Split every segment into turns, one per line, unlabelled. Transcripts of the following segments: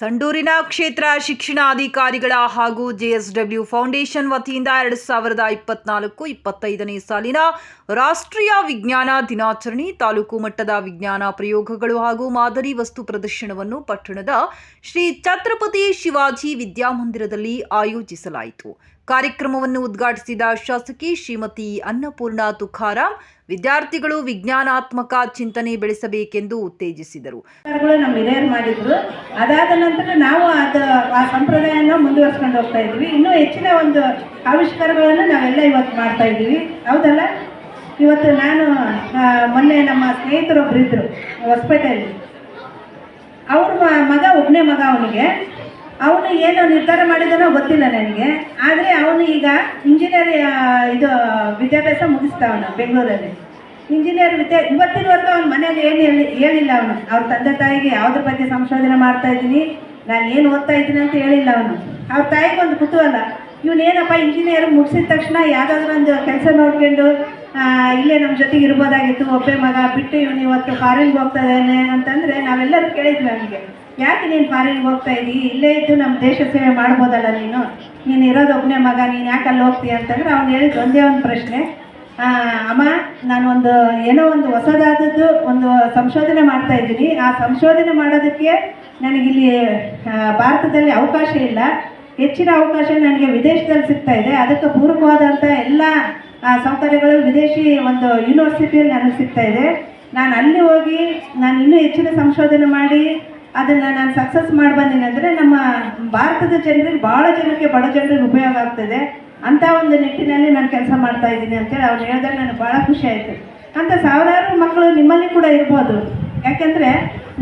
ಸಂಡೂರಿನ ಕ್ಷೇತ್ರ ಶಿಕ್ಷಣಾಧಿಕಾರಿಗಳ ಹಾಗೂ JSW foundation ವತಿಯಿಂದ ಎರಡು ಸಾವಿರದ ಇಪ್ಪತ್ನಾಲ್ಕು ಇಪ್ಪತ್ತೈದನೇ ಸಾಲಿನ ರಾಷ್ಟ್ರೀಯ ವಿಜ್ಞಾನ ದಿನಾಚರಣೆ, ತಾಲೂಕು ಮಟ್ಟದ ವಿಜ್ಞಾನ ಪ್ರಯೋಗಗಳು ಹಾಗೂ ಮಾದರಿ ವಸ್ತು ಪ್ರದರ್ಶನವನ್ನು ಪಟ್ಟಣದ ಶ್ರೀ ಛತ್ರಪತಿ ಶಿವಾಜಿ ವಿದ್ಯಾಮಂದಿರದಲ್ಲಿ ಆಯೋಜಿಸಲಾಯಿತು. ಕಾರ್ಯಕ್ರಮವನ್ನು ಉದ್ಘಾಟಿಸಿದ ಶಾಸಕಿ ಶ್ರೀಮತಿ ಅನ್ನಪೂರ್ಣ ತುಖಾರಾಮ್ ವಿದ್ಯಾರ್ಥಿಗಳು ವಿಜ್ಞಾನಾತ್ಮಕ ಚಿಂತನೆ ಬೆಳೆಸಬೇಕೆಂದು ಉತ್ತೇಜಿಸಿದರು.
ನಮ್ಮ ಹಿರಿಯರು ಮಾಡಿದ್ರು. ಅದಾದ ನಂತರ ನಾವು ಅದು ಆ ಸಂಪ್ರದಾಯನ ಮುಂದುವರ್ಸ್ಕೊಂಡು ಹೋಗ್ತಾ ಇದ್ದೀವಿ. ಇನ್ನೂ ಹೆಚ್ಚಿನ ಒಂದು ಆವಿಷ್ಕಾರಗಳನ್ನು ನಾವೆಲ್ಲ ಇವತ್ತು ಮಾಡ್ತಾ ಇದ್ದೀವಿ. ಹೌದಲ್ಲ? ಇವತ್ತು ನಾನು ಮೊನ್ನೆ ನಮ್ಮ ಸ್ನೇಹಿತರೊಬ್ರು ಇದ್ರು ಹೊಸಪೇಟೆಯಲ್ಲಿ. ಅವ್ರ ಮಗ ಒಬ್ಬನೇ ಮಗ ಅವನಿಗೆ. ಅವನು ಏನು ನಿರ್ಧಾರ ಮಾಡಿದನೋ ಗೊತ್ತಿಲ್ಲ ನನಗೆ. ಆದರೆ ಅವನು ಈಗ ಇಂಜಿನಿಯರ್ ಇದು, ವಿದ್ಯಾಭ್ಯಾಸ ಮುಗಿಸ್ತಾವನು ಬೆಂಗಳೂರಲ್ಲಿ. ಇಂಜಿನಿಯರ್ ವಿದ್ಯಾ, ಇವತ್ತಿನವರೆಗೂ ಅವನ ಮನೇಲಿ ಏನು ಹೇಳಿ, ಹೇಳಿಲ್ಲ ಅವನು. ಅವ್ರ ತಂದೆ ತಾಯಿಗೆ ಯಾವುದ್ರ ಬಗ್ಗೆ ಸಂಶೋಧನೆ ಮಾಡ್ತಾ ಇದ್ದೀನಿ, ನಾನು ಏನು ಓದ್ತಾ ಇದ್ದೀನಿ ಅಂತ ಹೇಳಿಲ್ಲ ಅವನು. ಅವ್ರ ತಾಯಿಗೆ ಒಂದು ಕುತೂಹಲ. ಇವನೇನಪ್ಪ ಇಂಜಿನಿಯರ್ ಮುಗಿಸಿದ ತಕ್ಷಣ ಯಾವುದಾದ್ರೂ ಒಂದು ಕೆಲಸ ನೋಡ್ಕೊಂಡು ಇಲ್ಲೇ ನಮ್ಮ ಜೊತೆಗೆ ಇರ್ಬೋದಾಗಿತ್ತು, ಒಬ್ಬೇ ಮಗ ಬಿಟ್ಟು ಇವನು ಇವತ್ತು ಫಾರಿನ್ಗೆ ಹೋಗ್ತಾ ಇದ್ದಾನೆ ಅಂತಂದರೆ ನಾವೆಲ್ಲರೂ ಕೇಳಿದ್ವಿ ಅವನಿಗೆ. ಯಾಕೆ ನೀನು ಫಾರಿನ್ಗೆ ಹೋಗ್ತಾ ಇದ್ದೀ ಇಲ್ಲೇ ಇದ್ದು ನಮ್ಮ ದೇಶ ಸೇವೆ ಮಾಡ್ಬೋದಲ್ಲ ನೀನು? ನೀನು ಇರೋದು ಒಬ್ಬನೇ ಮಗ, ನೀನು ಯಾಕೆ ಅಲ್ಲಿ ಹೋಗ್ತೀಯ ಅಂತಂದ್ರೆ ಅವ್ನು ಹೇಳಿದ್ದು ಒಂದೇ ಒಂದು ಪ್ರಶ್ನೆ. ಅಮ್ಮ ನಾನೊಂದು ಏನೋ ಒಂದು ಹೊಸದಾದದ್ದು ಒಂದು ಸಂಶೋಧನೆ ಮಾಡ್ತಾ ಇದ್ದೀನಿ. ಆ ಸಂಶೋಧನೆ ಮಾಡೋದಕ್ಕೆ ನನಗಿಲ್ಲಿ ಭಾರತದಲ್ಲಿ ಅವಕಾಶ ಇಲ್ಲ. ಹೆಚ್ಚಿನ ಅವಕಾಶ ನನಗೆ ವಿದೇಶದಲ್ಲಿ ಸಿಗ್ತಾ ಇದೆ. ಅದಕ್ಕೆ ಪೂರಕವಾದಂಥ ಎಲ್ಲ ಸೌಕರ್ಯಗಳು ವಿದೇಶಿ ಒಂದು ಯೂನಿವರ್ಸಿಟಿಯಲ್ಲಿ ನನಗೆ ಸಿಗ್ತಾ ಇದೆ. ನಾನು ಅಲ್ಲಿ ಹೋಗಿ, ನಾನು ಇನ್ನೂ ಹೆಚ್ಚಿನ ಸಂಶೋಧನೆ ಮಾಡಿ ಅದನ್ನು ನಾನು ಸಕ್ಸಸ್ ಮಾಡಿ ಬಂದೀನಿ ಅಂದರೆ ನಮ್ಮ ಭಾರತದ ಜನರಿಗೆ ಭಾಳ ಜನಕ್ಕೆ ಬಡ ಜನರಿಗೆ ಉಪಯೋಗ ಆಗ್ತದೆ ಅಂಥ ಒಂದು ನಿಟ್ಟಿನಲ್ಲಿ ನಾನು ಕೆಲಸ ಮಾಡ್ತಾ ಇದ್ದೀನಿ ಅಂತೇಳಿ ಅವ್ರು ಹೇಳಿದಾಗ ನನಗೆ ಭಾಳ ಖುಷಿ ಆಯಿತು. ಅಂತ ಸಾವಿರಾರು ಮಕ್ಕಳು ನಿಮ್ಮಲ್ಲಿ ಕೂಡ ಇರ್ಬೋದು. ಯಾಕೆಂದರೆ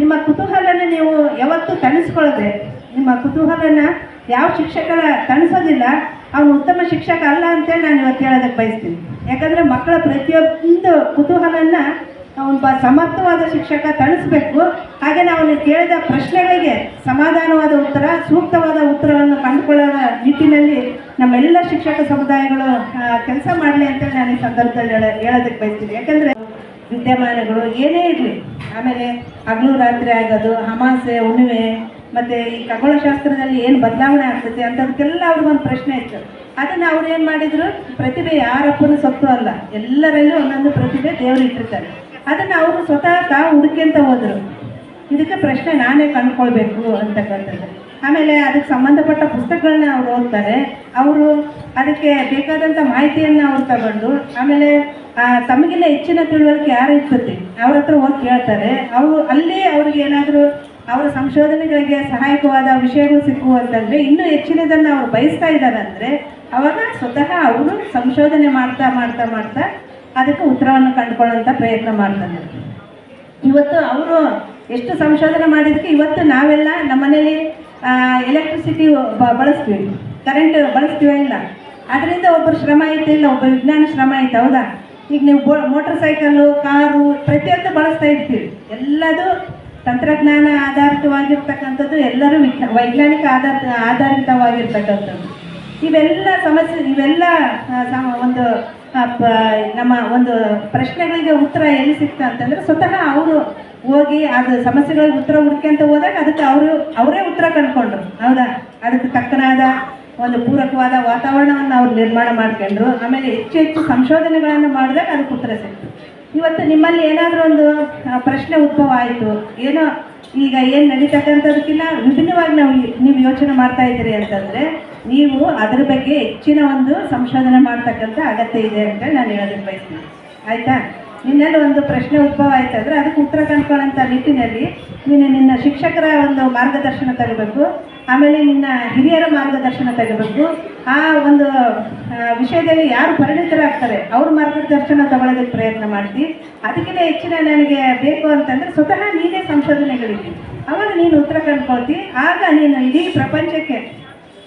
ನಿಮ್ಮ ಕುತೂಹಲನ ನೀವು ಯಾವತ್ತೂ ತಣಿಸ್ಕೊಳ್ಳದೆ ನಿಮ್ಮ ಕುತೂಹಲನ ಯಾವ ಶಿಕ್ಷಕರ ತಣಿಸೋದಿಲ್ಲ, ಅವನು ಉತ್ತಮ ಶಿಕ್ಷಕ ಅಲ್ಲ ಅಂತೇಳಿ ನಾನು ಇವತ್ತು ಹೇಳೋದಕ್ಕೆ ಬಯಸ್ತೀನಿ. ಯಾಕಂದರೆ ಮಕ್ಕಳ ಪ್ರತಿಯೊಂದು ಕುತೂಹಲನ ಒಬ್ಬ ಸಮರ್ಥವಾದ ಶಿಕ್ಷಕ ತಣಿಸ್ಬೇಕು. ಹಾಗೆ ನಾವು ಕೇಳಿದ ಪ್ರಶ್ನೆಗಳಿಗೆ ಸಮಾಧಾನವಾದ ಉತ್ತರ, ಸೂಕ್ತವಾದ ಉತ್ತರವನ್ನು ಕಂಡುಕೊಳ್ಳೋ ನಿಟ್ಟಿನಲ್ಲಿ ನಮ್ಮೆಲ್ಲ ಶಿಕ್ಷಕ ಸಮುದಾಯಗಳು ಕೆಲಸ ಮಾಡಲಿ ಅಂತೇಳಿ ನಾನು ಈ ಸಂದರ್ಭದಲ್ಲಿ ಹೇಳ, ಹೇಳೋದಕ್ಕೆ ಬಯಸ್ತೀನಿ. ಯಾಕಂದರೆ ವಿದ್ಯಮಾನಗಳು ಏನೇ ಇರಲಿ, ಆಮೇಲೆ ಹಗಲು ರಾತ್ರಿ ಆಗೋದು, ಅಮಾಸೆ, ಹುಣ್ಣಿಮೆ, ಮತ್ತು ಈ ಖಗೋಳಶಾಸ್ತ್ರದಲ್ಲಿ ಏನು ಬದಲಾವಣೆ ಆಗ್ತದೆ ಅಂಥದಕ್ಕೆಲ್ಲ ಅವ್ರಿಗೊಂದು ಪ್ರಶ್ನೆ ಇತ್ತು. ಅದನ್ನು ಅವ್ರು ಏನು ಮಾಡಿದರು? ಪ್ರತಿಭೆ ಯಾರಪ್ಪನೂ ಸೊತ್ತು ಅಲ್ಲ. ಎಲ್ಲರಲ್ಲೂ ಒಂದೊಂದು ಪ್ರತಿಭೆ ದೇವರು ಇಟ್ಟಿರ್ತಾರೆ. ಅದನ್ನು ಅವರು ಸ್ವತಃ ತಾವು ಹುಡುಕ್ಯಂತ ಹೋದರು. ಇದಕ್ಕೆ ಪ್ರಶ್ನೆ ನಾನೇ ಕಂಡ್ಕೊಳ್ಬೇಕು ಅಂತಕ್ಕಂಥದ್ದು ಆಮೇಲೆ ಅದಕ್ಕೆ ಸಂಬಂಧಪಟ್ಟ ಪುಸ್ತಕಗಳನ್ನ ಅವ್ರು ಓದ್ತಾರೆ. ಅವರು ಅದಕ್ಕೆ ಬೇಕಾದಂಥ ಮಾಹಿತಿಯನ್ನು ಅವ್ರು ತಗೊಂಡು, ಆಮೇಲೆ ತಮಗಿನ್ನ ಹೆಚ್ಚಿನ ತಿಳುವಳಿಕೆ ಯಾರು ಇರ್ತದೆ? ಅವ್ರ ಹತ್ರ ಹೋಗಿ ಕೇಳ್ತಾರೆ. ಅವರು ಅಲ್ಲಿ ಅವ್ರಿಗೆ ಏನಾದರೂ ಅವರ ಸಂಶೋಧನೆಗಳಿಗೆ ಸಹಾಯಕವಾದ ವಿಷಯಗಳು ಸಿಕ್ಕುವ ಅಂತಂದರೆ ಇನ್ನೂ ಹೆಚ್ಚಿನದನ್ನು ಅವ್ರು ಬಯಸ್ತಾ ಇದ್ದಾರೆ ಅಂದರೆ ಅವಾಗ ಸ್ವತಃ ಅವರು ಸಂಶೋಧನೆ ಮಾಡ್ತಾ ಮಾಡ್ತಾ ಮಾಡ್ತಾ ಅದಕ್ಕೆ ಉತ್ತರವನ್ನು ಕಂಡುಕೊಳ್ಳುವಂಥ ಪ್ರಯತ್ನ ಮಾಡ್ತಾರೆ ಇವತ್ತು ಅವರು ಎಷ್ಟು ಸಂಶೋಧನೆ ಮಾಡಿದಕ್ಕೆ ಇವತ್ತು ನಾವೆಲ್ಲ ನಮ್ಮ ಮನೇಲಿ ಎಲೆಕ್ಟ್ರಿಸಿಟಿ ಬಳಸ್ತೀವಿ. ಕರೆಂಟ್ ಬಳಸ್ತೀವಿ ಇಲ್ಲ. ಅದರಿಂದ ಒಬ್ಬರು ಶ್ರಮ ಐತೆ ಇಲ್ಲ ಒಬ್ಬ ವಿಜ್ಞಾನ ಶ್ರಮ ಐತೆ, ಹೌದಾ? ಈಗ ನೀವು ಮೋಟರ್ ಸೈಕಲ್ಲು ಕಾರು ಪ್ರತಿಯೊಂದು ಬಳಸ್ತಾ ಇರ್ತೀವಿ. ಎಲ್ಲದು ತಂತ್ರಜ್ಞಾನ ಆಧಾರಿತವಾಗಿರ್ತಕ್ಕಂಥದ್ದು, ಎಲ್ಲರೂ ವಿಜ್ಞಾ, ವೈಜ್ಞಾನಿಕ ಆಧಾರ, ಆಧಾರಿತವಾಗಿರ್ತಕ್ಕಂಥದ್ದು. ಇವೆಲ್ಲ ಸಮಸ್ಯೆ, ಇವೆಲ್ಲ ಒಂದು ನಮ್ಮ ಒಂದು ಪ್ರಶ್ನೆಗಳಿಗೆ ಉತ್ತರ ಎಲ್ಲಿ ಸಿಕ್ತ ಅಂತಂದ್ರೆ ಸ್ವತಃ ಅವರು ಹೋಗಿ ಅದು ಸಮಸ್ಯೆಗಳಿಗೆ ಉತ್ತರ ಹುಡ್ಕೊಂತ ಹೋದಾಗ ಅದಕ್ಕೆ ಅವರು, ಅವರೇ ಉತ್ತರ ಕಂಡುಕೊಂಡ್ರು. ಹೌದಾ? ಅದಕ್ಕೆ ತಕ್ಕನಾದ ಒಂದು ಪೂರಕವಾದ ವಾತಾವರಣವನ್ನು ಅವ್ರು ನಿರ್ಮಾಣ ಮಾಡ್ಕೊಂಡ್ರು. ಆಮೇಲೆ ಹೆಚ್ಚು ಹೆಚ್ಚು ಸಂಶೋಧನೆಗಳನ್ನು ಮಾಡಿದಾಗ ಅದಕ್ಕೆ ಉತ್ತರ ಸಿಕ್ತು. ಇವತ್ತು ನಿಮ್ಮಲ್ಲಿ ಏನಾದರೂ ಒಂದು ಪ್ರಶ್ನೆ ಉದ್ಭವ ಆಯಿತು? ಏನೋ ಈಗ ಏನು ನಡೀತಕ್ಕಂಥದಕ್ಕಿಂತ ವಿಭಿನ್ನವಾಗಿ ನಾವು ನೀವು ಯೋಚನೆ ಮಾಡ್ತಾ ಇದ್ದೀರಿ ಅಂತಂದರೆ ನೀವು ಅದರ ಬಗ್ಗೆ ಹೆಚ್ಚಿನ ಒಂದು ಸಂಶೋಧನೆ ಮಾಡ್ತಕ್ಕಂಥ ಅಗತ್ಯ ಇದೆ ಅಂತ ನಾನು ಹೇಳೋದಕ್ಕೆ ಬಯಸ್ತೀನಿ. ಆಯಿತಾ? ನಿನ್ನಲ್ಲಿ ಒಂದು ಪ್ರಶ್ನೆ ಉದ್ಭವ ಆಯ್ತು ಅಂದರೆ ಅದಕ್ಕೆ ಉತ್ತರ ಕಂಡ್ಕೊಳ್ಳೋಂಥ ನಿಟ್ಟಿನಲ್ಲಿ ನೀನು ನಿನ್ನ ಶಿಕ್ಷಕರ ಒಂದು ಮಾರ್ಗದರ್ಶನ ತಗೋಬೇಕು, ಆಮೇಲೆ ನಿನ್ನ ಹಿರಿಯರ ಮಾರ್ಗದರ್ಶನ ತಗೋಬೇಕು. ಆ ಒಂದು ವಿಷಯದಲ್ಲಿ ಯಾರು ಪರಿಣಿತರಾಗ್ತಾರೆ, ಅವ್ರ ಮಾರ್ಗದರ್ಶನ ತಗೊಳ್ಳೋದಕ್ಕೆ ಪ್ರಯತ್ನ ಮಾಡ್ತಿ. ಅದಕ್ಕಿಂತ ಹೆಚ್ಚಿನ ನನಗೆ ಬೇಕು ಅಂತಂದರೆ ಸ್ವತಃ ನೀನೇ ಸಂಶೋಧನೆಗಳಿದ್ದೀನಿ ಅವಾಗ ನೀನು ಉತ್ತರ ಕಂಡ್ಕೊಳ್ತಿ. ಆಗ ನೀನು ಇಡೀ ಪ್ರಪಂಚಕ್ಕೆ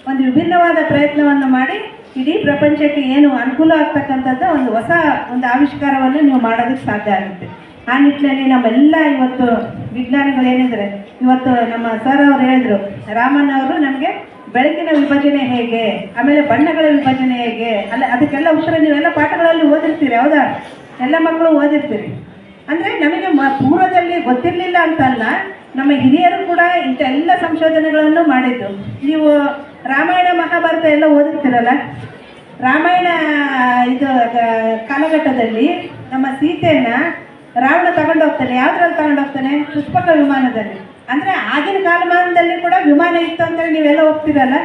ಒಂದು ವಿಭಿನ್ನವಾದ ಪ್ರಯತ್ನವನ್ನು ಮಾಡಿ ಇಡೀ ಪ್ರಪಂಚಕ್ಕೆ ಏನು ಅನುಕೂಲ ಆಗ್ತಕ್ಕಂಥದ್ದು ಒಂದು ಹೊಸ ಒಂದು ಆವಿಷ್ಕಾರವನ್ನು ನೀವು ಮಾಡೋದಕ್ಕೆ ಸಾಧ್ಯ ಆಗುತ್ತೆ. ಆ ನಿಟ್ಟಿನಲ್ಲಿ ನಮ್ಮೆಲ್ಲ ಇವತ್ತು ವಿಜ್ಞಾನಿಗಳು ಏನಿದ್ರೆ ಇವತ್ತು ನಮ್ಮ ಸರ್ ಅವರು ಹೇಳಿದ್ರು ರಾಮನ್ ಅವರು ನಮಗೆ ಬೆಳಕಿನ ವಿಭಜನೆ ಹೇಗೆ, ಆಮೇಲೆ ಬಣ್ಣಗಳ ವಿಭಜನೆ ಹೇಗೆ, ಅಲ್ಲ ಅದಕ್ಕೆಲ್ಲ ಉತ್ತರ ನೀವೆಲ್ಲ ಪಾಠಗಳಲ್ಲಿ ಓದಿರ್ತೀರಿ, ಹೌದಾ? ಎಲ್ಲ ಮಕ್ಕಳು ಓದಿರ್ತೀರಿ. ಅಂದರೆ ನಮಗೆ ಮ ಪೂರ್ವದಲ್ಲಿ ಗೊತ್ತಿರಲಿಲ್ಲ ಅಂತಲ್ಲ, ನಮ್ಮ ಹಿರಿಯರು ಕೂಡ ಇಂಥ ಎಲ್ಲ ಸಂಶೋಧನೆಗಳನ್ನು ಮಾಡಿದ್ದು. ನೀವು ರಾಮಾಯಣ ಮಹಾಭಾರತ ಎಲ್ಲ ಓದಿರ್ತೀರಲ್ಲ? ರಾಮಾಯಣ, ಇದು ಕಾಲಘಟ್ಟದಲ್ಲಿ ನಮ್ಮ ಸೀತೆಯನ್ನ ರಾವಣ ತಗೊಂಡೋಗ್ತಾನೆ ಯಾವ್ದ್ರಲ್ಲಿ ತಗೊಂಡೋಗ್ತಾನೆ ಪುಷ್ಪಕ ವಿಮಾನದಲ್ಲಿ. ಅಂದರೆ ಆಗಿನ ಕಾಲಮಾನದಲ್ಲಿ ಕೂಡ ವಿಮಾನ ಇತ್ತು ಅಂತೇಳಿ ನೀವೆಲ್ಲ ಹೋಗ್ತೀರಲ್ಲ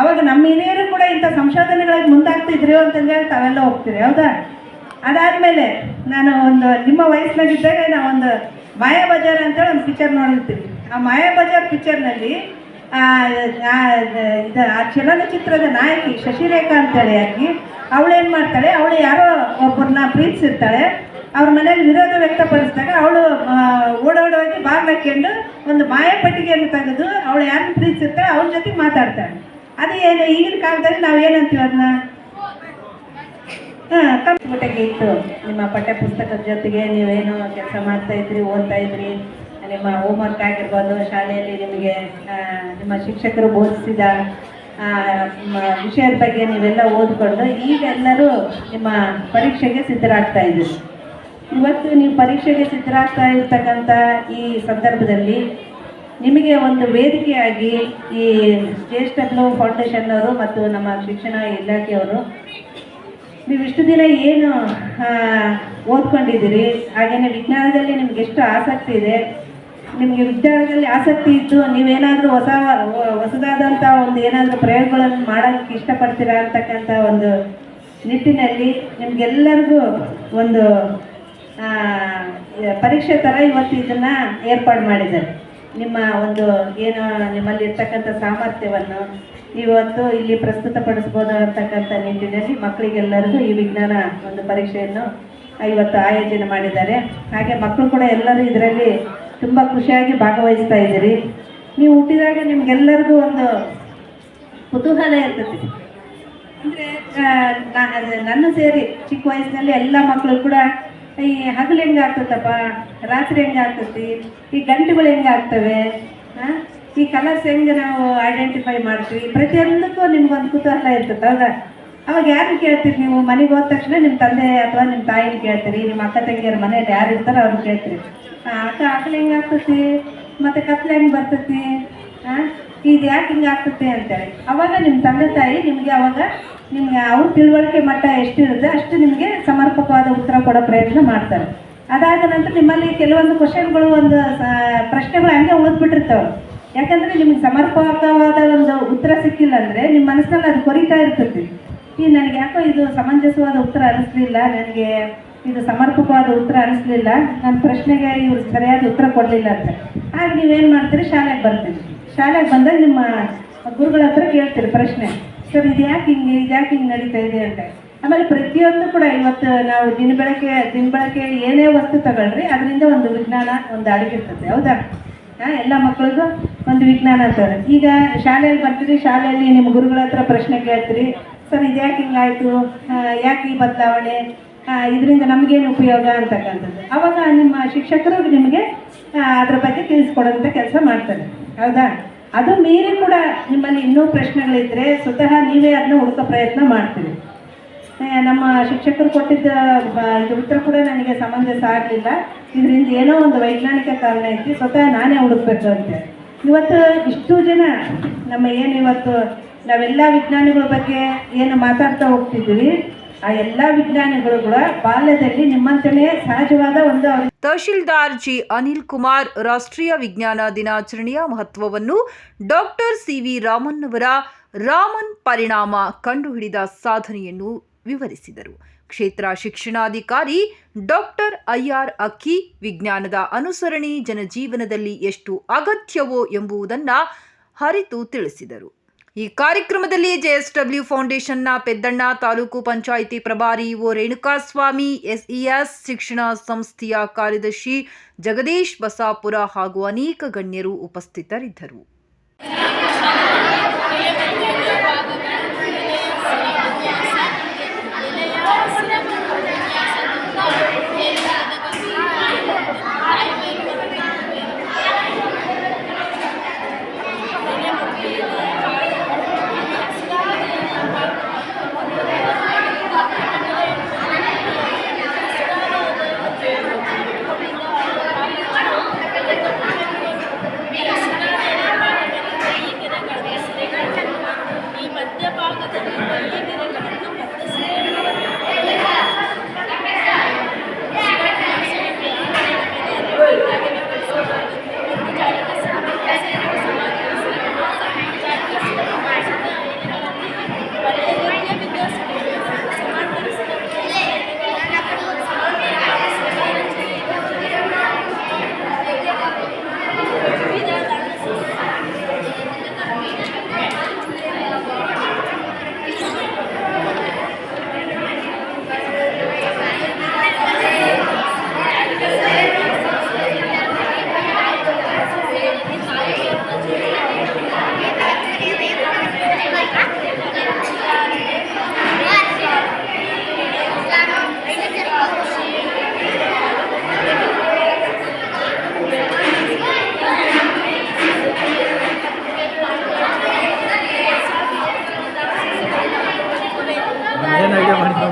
ಅವಾಗ ನಮ್ಮ ಹಿರಿಯರು ಕೂಡ ಇಂಥ ಸಂಶೋಧನೆಗಳಿಗೆ ಮುಂದಾಗ್ತಿದ್ರು ಅಂತಂದೇಳಿ ತಾವೆಲ್ಲ ಹೋಗ್ತೀರಿ ಹೌದಾ? ಅದಾದಮೇಲೆ ನಾನು ಒಂದು, ನಿಮ್ಮ ವಯಸ್ಸಿನಾಗಿದ್ದಾಗ ನಾವೊಂದು ಮಾಯಾ ಬಜಾರ್ ಅಂತೇಳಿ ಒಂದು ಪಿಕ್ಚರ್ ನೋಡಿರ್ತೀವಿ. ಆ ಮಾಯಾ ಬಜಾರ್ ಪಿಕ್ಚರ್ನಲ್ಲಿ ಇದು, ಆ ಚಲನಚಿತ್ರದ ನಾಯಕಿ ಶಶಿರೇಖಾ ಅಂತೇಳಿ ಆಕಿ ಅವಳು ಏನು ಮಾಡ್ತಾಳೆ, ಅವಳು ಯಾರೋ ಒಬ್ಬರನ್ನ ಪ್ರೀತಿಸಿರ್ತಾಳೆ, ಅವ್ರ ಮನೇಲಿ ವಿರೋಧ ವ್ಯಕ್ತಪಡಿಸಿದಾಗ ಅವಳು ಓಡೋಡೋಗಿ ಬಾಗ್ಲಾಕೊಂಡು ಒಂದು ಮಾಯಪಟ್ಟಿಗೆಯನ್ನು ತೆಗೆದು ಅವಳು ಯಾರನ್ನ ಪ್ರೀತಿಸಿರ್ತಾಳೆ, ಅವ್ರ ಜೊತೆ ಮಾತಾಡ್ತಾಳೆ. ಅದು ಏನು, ಈಗಿನ ಕಾಲದಲ್ಲಿ ನಾವು ಏನಂತೀವಿ ಅದನ್ನ ಹಾಂ, ಕಂಪ್ಯೂಟರ್ಗೆ ಇತ್ತು. ನಿಮ್ಮ ಪಠ್ಯ ಪುಸ್ತಕದ ಜೊತೆಗೆ ನೀವೇನು ಕೆಲಸ ಮಾಡ್ತಾ ಇದ್ರಿ, ಓದ್ತಾ ಇದ್ರಿ. ನಿಮ್ಮ ಹೋಮ್ವರ್ಕ್ ಆಗಿರ್ಬೋದು, ಶಾಲೆಯಲ್ಲಿ ನಿಮಗೆ ನಿಮ್ಮ ಶಿಕ್ಷಕರು ಬೋಧಿಸಿದ ವಿಷಯದ ಬಗ್ಗೆ ನೀವೆಲ್ಲ ಓದ್ಕೊಂಡು ಈಗೆಲ್ಲರೂ ನಿಮ್ಮ ಪರೀಕ್ಷೆಗೆ ಸಿದ್ಧರಾಗ್ತಾ ಇದ್ದೀರಿ. ಇವತ್ತು ನೀವು ಪರೀಕ್ಷೆಗೆ ಸಿದ್ಧರಾಗ್ತಾ ಇರ್ತಕ್ಕಂಥ ಈ ಸಂದರ್ಭದಲ್ಲಿ ನಿಮಗೆ ಒಂದು ವೇದಿಕೆಯಾಗಿ ಈ ಜ್ಯೇಷ್ಠ ಫೌಂಡೇಶನ್ ಅವರು ಮತ್ತು ನಮ್ಮ ಶಿಕ್ಷಣ ಇಲಾಖೆಯವರು ನೀವು ಇಷ್ಟು ದಿನ ಏನು ಓದ್ಕೊಂಡಿದ್ದೀರಿ, ಹಾಗೆಯೇ ವಿಜ್ಞಾನದಲ್ಲಿ ನಿಮ್ಗೆ ಎಷ್ಟು ಆಸಕ್ತಿ ಇದೆ ನಿಮಗೆ ವಿಜ್ಞಾನದಲ್ಲಿ ಆಸಕ್ತಿ ಇದ್ದು ನೀವೇನಾದರೂ ಹೊಸ ಹೊಸದಾದಂಥ ಒಂದು ಏನಾದರೂ ಪ್ರಯೋಗಗಳನ್ನು ಮಾಡೋಕ್ಕೆ ಇಷ್ಟಪಡ್ತೀರಾ ಅಂತಕ್ಕಂಥ ಒಂದು ನಿಟ್ಟಿನಲ್ಲಿ ನಿಮಗೆಲ್ಲರಿಗೂ ಒಂದು ಪರೀಕ್ಷೆ ಥರ ಇವತ್ತು ಇದನ್ನು ಏರ್ಪಾಡು ಮಾಡಿದ್ದಾರೆ. ನಿಮ್ಮ ಒಂದು ಏನು ನಿಮ್ಮಲ್ಲಿ ಇರ್ತಕ್ಕಂಥ ಸಾಮರ್ಥ್ಯವನ್ನು ಇವತ್ತು ಇಲ್ಲಿ ಪ್ರಸ್ತುತಪಡಿಸ್ಬೋದು ಅಂತಕ್ಕಂಥ ನಿಟ್ಟಿನಲ್ಲಿ ಮಕ್ಕಳಿಗೆಲ್ಲರಿಗೂ ಈ ವಿಜ್ಞಾನ ಒಂದು ಪರೀಕ್ಷೆಯನ್ನು ಇವತ್ತು ಆಯೋಜನೆ ಮಾಡಿದ್ದಾರೆ. ಹಾಗೆ ಮಕ್ಕಳು ಕೂಡ ಎಲ್ಲರೂ ಇದರಲ್ಲಿ ತುಂಬ ಖುಷಿಯಾಗಿ ಭಾಗವಹಿಸ್ತಾ ಇದ್ದೀರಿ. ನೀವು ಹುಟ್ಟಿದಾಗ ನಿಮ್ಗೆಲ್ಲರಿಗೂ ಒಂದು ಕುತೂಹಲ ಇರ್ತದೆ. ಅಂದರೆ ನನ್ನ ಸೇರಿ ಚಿಕ್ಕ ವಯಸ್ಸಿನಲ್ಲಿ ಎಲ್ಲ ಮಕ್ಕಳು ಕೂಡ ಈ ಹಗಲು ಹೆಂಗೆ ಆಗ್ತದಪ್ಪ ರಾತ್ರಿ ಹೆಂಗೆ ಈ ಗಂಟುಗಳು ಹೆಂಗೆ ಆಗ್ತವೆ? ಈ ಕಲರ್ಸ್ ಹೆಂಗೆ ನಾವು ಐಡೆಂಟಿಫೈ ಮಾಡ್ತೀವಿ? ಪ್ರತಿಯೊಂದಕ್ಕೂ ನಿಮ್ಗೊಂದು ಕುತೂಹಲ ಇರ್ತದೆ, ಹೌದಾ? ಅವಾಗ ಯಾರು ಕೇಳ್ತೀರಿ ನೀವು? ಮನೆಗೆ ಹೋದ ತಕ್ಷಣ ನಿಮ್ಮ ತಂದೆ ಅಥವಾ ನಿಮ್ಮ ತಾಯಿನ ಕೇಳ್ತೀರಿ? ನಿಮ್ಮ ಅಕ್ಕ ತಂಗಿಯರ ಮನೆಯಲ್ಲಿ ಯಾರು ಇರ್ತಾರೋ ಅವ್ರನ್ನ ಕೇಳ್ತೀರಿ. ಆ, ಅಕ್ಕ ಆಕಳು ಹೆಂಗೆ ಆಗ್ತತಿ ಮತ್ತು ಕತ್ಲೆ ಹೆಂಗೆ ಬರ್ತತಿ ಇದು ಯಾಕೆ ಹಿಂಗೆ ಆಗ್ತತಿ ಅಂತೇಳಿ. ಅವಾಗ ನಿಮ್ಮ ತಂದೆ ತಾಯಿ ನಿಮಗೆ ಅವಾಗ ನಿಮಗೆ ಅವ್ರ ತಿಳುವಳಿಕೆ ಮಟ್ಟ ಎಷ್ಟಿರುತ್ತೆ ಅಷ್ಟು ನಿಮಗೆ ಸಮರ್ಪಕವಾದ ಉತ್ತರ ಕೊಡೋ ಪ್ರಯತ್ನ ಮಾಡ್ತಾರೆ. ಅದಾದ ನಂತರ ನಿಮ್ಮಲ್ಲಿ ಕೆಲವೊಂದು ಕ್ವಶನ್ಗಳು ಒಂದು ಪ್ರಶ್ನೆಗಳು ಹಂಗೆ ಓದ್ಬಿಟ್ಟಿರ್ತಾವೆ ಯಾಕಂದರೆ ನಿಮ್ಗೆ ಸಮರ್ಪಕವಾದ ಒಂದು ಉತ್ತರ ಸಿಕ್ಕಿಲ್ಲ ಅಂದರೆ ನಿಮ್ಮ ಮನಸ್ಸಿನಲ್ಲಿ ಅದು ಕೊರಿತಾ ಇರ್ತೈತಿ ಈ ನನಗೆ ಯಾಕೋ ಇದು ಸಮಂಜಸವಾದ ಉತ್ತರ ಅನಿಸ್ಲಿಲ್ಲ ನನಗೆ ಇದು ಸಮರ್ಪಕವಾದ ಉತ್ತರ ಅನಿಸ್ಲಿಲ್ಲ. ನನ್ನ ಪ್ರಶ್ನೆಗೆ ಇವ್ರು ಸರಿಯಾದ ಉತ್ತರ ಕೊಡಲಿಲ್ಲ ಅಂತ. ಆಗ ನೀವೇನು ಮಾಡ್ತೀರಿ? ಶಾಲೆಗೆ ಬರ್ತೀನಿ. ಶಾಲೆಗೆ ಬಂದಾಗ ನಿಮ್ಮ ಗುರುಗಳ ಹತ್ರ ಕೇಳ್ತೀರಿ ಪ್ರಶ್ನೆ. ಸರ್, ಇದು ಯಾಕೆ ಹಿಂಗೆ, ಇದು ಯಾಕೆ ಹಿಂಗೆ ನಡೀತಾ ಇದೆ ಅಂತ. ಆಮೇಲೆ ಪ್ರತಿಯೊಂದು ಕೂಡ ಇವತ್ತು ನಾವು ದಿನ ಬೆಳಗ್ಗೆ ದಿನ ಬೆಳಗ್ಗೆ ಏನೇ ವಸ್ತು ತಗೊಳ್ರಿ, ಅದರಿಂದ ಒಂದು ವಿಜ್ಞಾನ, ಒಂದು ಅಡಗಿರ್ತದೆ ಹೌದಾ? ಹಾಂ, ಎಲ್ಲ ಮಕ್ಕಳಿಗೂ ಒಂದು ವಿಜ್ಞಾನ ಅಂತಾರೆ ಈಗ ಶಾಲೆಯಲ್ಲಿ ಬರ್ತೀರಿ, ಶಾಲೆಯಲ್ಲಿ ನಿಮ್ಮ ಗುರುಗಳ ಹತ್ರ ಪ್ರಶ್ನೆ ಕೇಳ್ತೀರಿ. ಸರ್, ಇದು ಯಾಕೆ ಹಿಂಗಾಯಿತು? ಯಾಕೆ ಈ ಬದಲಾವಣೆ? ಇದರಿಂದ ನಮಗೇನು ಉಪಯೋಗ ಅಂತಕ್ಕಂಥದ್ದು. ಅವಾಗ ನಿಮ್ಮ ಶಿಕ್ಷಕರು ನಿಮಗೆ ಅದರ ಬಗ್ಗೆ ತಿಳಿಸ್ಕೊಡೋಂಥ ಕೆಲಸ ಮಾಡ್ತಾರೆ. ಹೌದಾ? ಅದು ಮೀರಿ ಕೂಡ ನಿಮ್ಮಲ್ಲಿ ಇನ್ನೂ ಪ್ರಶ್ನೆಗಳಿದ್ದರೆ ಸ್ವತಃ ನೀವೇ ಅದನ್ನ ಹುಡುಕೋ ಪ್ರಯತ್ನ ಮಾಡ್ತೀರಿ. ನಮ್ಮ ಶಿಕ್ಷಕರು ಕೊಟ್ಟಿದ್ದ ಇದು ಉತ್ತರ ಕೂಡ ನನಗೆ ಸಮಂಜಸ ಆಗಲಿಲ್ಲ ಇದರಿಂದ ಏನೋ ಒಂದು ವೈಜ್ಞಾನಿಕ ಕಾರಣ ಐತಿ ಸ್ವತಃ ನಾನೇ ಹುಡುಕ್ಬೇಕು ಅಂತ. ಇವತ್ತು ಇಷ್ಟು ಜನ ನಮ್ಮ ಏನು ಇವತ್ತು ನಾವೆಲ್ಲ ವಿಜ್ಞಾನಿಗಳ ಬಗ್ಗೆ ಏನು ಮಾತಾಡ್ತಾ ಹೋಗ್ತಿದ್ದೀವಿ ಆ ಎಲ್ಲ ವಿಜ್ಞಾನಿಗಳು ಕೂಡ ಬಾಲ್ಯದಲ್ಲಿ ನಿಮ್ಮಂತಲೇ ಸಹಜವಾದ ಒಂದು
ತಹಶೀಲ್ದಾರ್ ಜಿ ಅನಿಲ್ ಕುಮಾರ್ ರಾಷ್ಟ್ರೀಯ ವಿಜ್ಞಾನ ದಿನಾಚರಣೆಯ ಮಹತ್ವವನ್ನು ಡಾಕ್ಟರ್ ಸಿ ವಿ ರಾಮನ್ ಅವರ ರಾಮನ್ ಪರಿಣಾಮ ಕಂಡುಹಿಡಿದ ಸಾಧನೆಯನ್ನು ವಿವರಿಸಿದರು. ಕ್ಷೇತ್ರ ಶಿಕ್ಷಣಾಧಿಕಾರಿ ಡಾಕ್ಟರ್ ಐಆರ್ ಅಕ್ಕಿ, ವಿಜ್ಞಾನದ ಅನುಸರಣೆ ಜನಜೀವನದಲ್ಲಿ ಎಷ್ಟು ಅಗತ್ಯವೋ ಎಂಬುದನ್ನು ಹರಿತು ತಿಳಿಸಿದರು. ಈ ಕಾರ್ಯಕ್ರಮದಲ್ಲಿ ಜೆಎಸ್ಡಬ್ಲ್ಯೂ ಫೌಂಡೇಶನ್ನ ಪೆದ್ದಣ್ಣ ತಾಲೂಕು ಪಂಚಾಯಿತಿ ಪ್ರಭಾರಿ ಒ ರೇಣುಕಾಸ್ವಾಮಿ, ಎಸ್ಇಎಸ್ ಶಿಕ್ಷಣ ಸಂಸ್ಥೆಯ ಕಾರ್ಯದರ್ಶಿ ಜಗದೀಶ್ ಬಸಾಪುರ ಹಾಗೂ ಅನೇಕ ಗಣ್ಯರು ಉಪಸ್ಥಿತರಿದ್ದರು.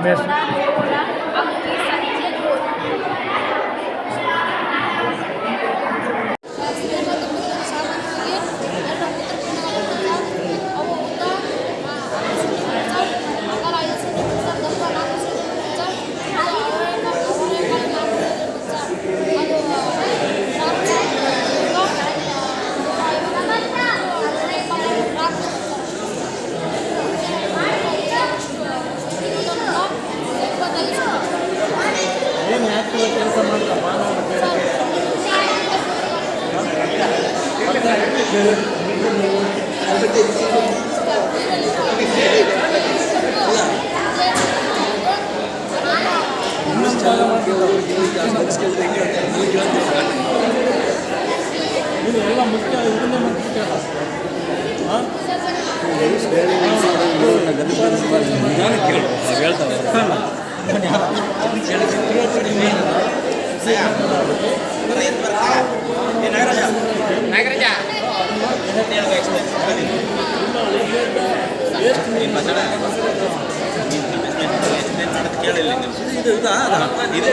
বেশ எனக்கு பிஹெச்டி நகராஜா நகராஜா இது
இதுதான் இது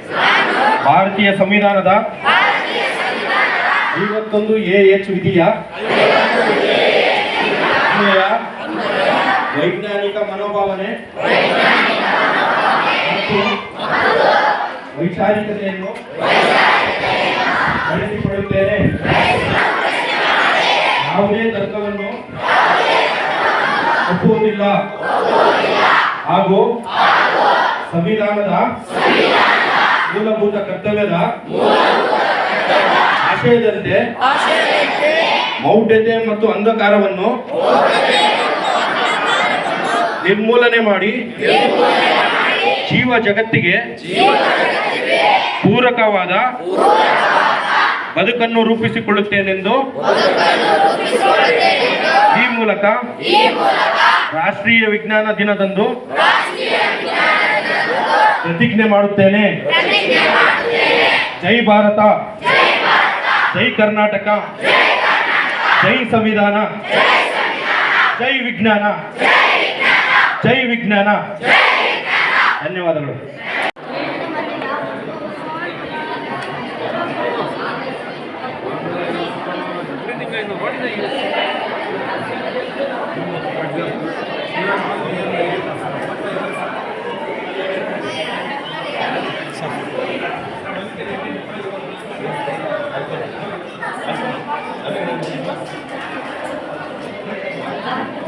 ಭಾರತೀಯ ಸಂವಿಧಾನದ ಐವತ್ತೊಂದು ಎ ಎಚ್ ವಿಧಿಯ ವೈಜ್ಞಾನಿಕ ಮನೋಭಾವನೆ ಮತ್ತು ವೈಚಾರಿಕತೆಯನ್ನು ಬಳಸಿಕೊಳ್ಳುತ್ತೇನೆ ಯಾವುದೇ ತರ್ಕವನ್ನು ಒಪ್ಪುವುದಿಲ್ಲ. ಹಾಗೂ ಸಂವಿಧಾನದ ಮೂಲಭೂತ ಕರ್ತವ್ಯದ ಆಶಯದಂತೆ ಮೌಢ್ಯತೆ ಮತ್ತು ಅಂಧಕಾರವನ್ನು ನಿರ್ಮೂಲನೆ ಮಾಡಿ ಜೀವ ಜಗತ್ತಿಗೆ ಪೂರಕವಾದ ಬದುಕನ್ನು ರೂಪಿಸಿಕೊಳ್ಳುತ್ತೇನೆಂದು ಈ ಮೂಲಕ ರಾಷ್ಟ್ರೀಯ ವಿಜ್ಞಾನ ದಿನದಂದು ಪ್ರತಿಜ್ಞೆ ಮಾಡುತ್ತೇನೆ. ಜೈ ಭಾರತ. ಜೈ ಕರ್ನಾಟಕ. ಜೈ ಸಂವಿಧಾನ. ಜೈ ವಿಜ್ಞಾನ. ಜೈ ವಿಜ್ಞಾನ. ಧನ್ಯವಾದಗಳು.
Thank
you.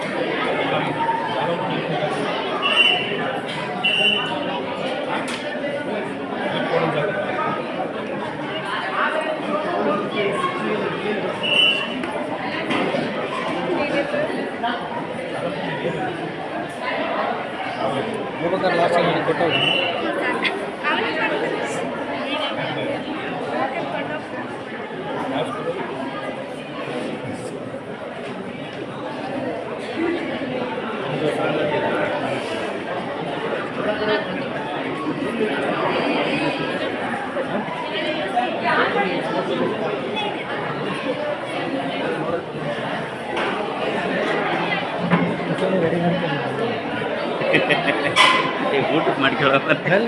ಮಾಡ್ಕೊಳ್ಳೋ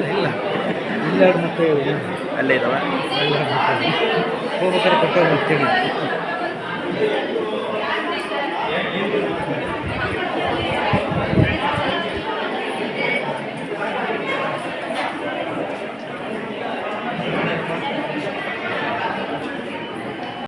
ಇಲ್ಲ ಮತ್ತೆ
ಅಲ್ಲೇ ಇದಾವ?
ಹೋಗ್ಬೇಕಾದ್ರೆ